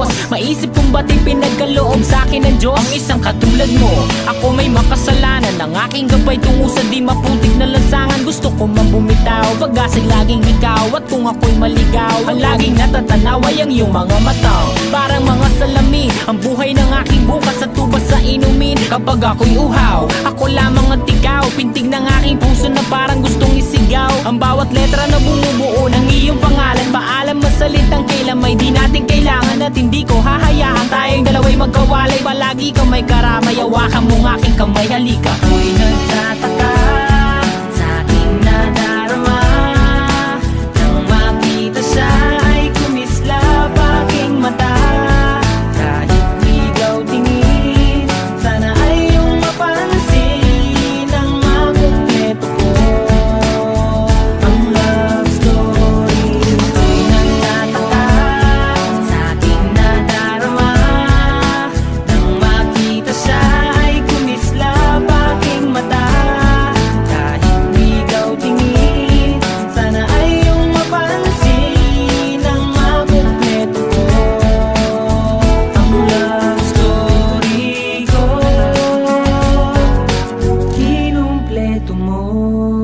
pagkatapos Maisip kung ba't pinagkaloob sa akin ng Diyos? Ang isang katulad mo Ako may makasalanan. Ang aking gabay tungo sa di maputik na lansangan. Gusto ko man bumitaw Pag-asa'y laging ikaw. At kung ako'y maligaw Ang laging natatanaw ay ang iyong mga mata. Parang mga salamin Ang buhay ng aking bukas at tubas sa inumin. Kapag ako'y uhaw Ako lamang at ikaw Pintig ng aking puso na parang gustong isigaw. Ang bawat letra na bumubuo ng iyong at hindi ko hahayaan Tayong dalaway magkawalay. Palagi ka may karamay Hawakan mong aking kamay. Halika Ako'y nagtataka. more.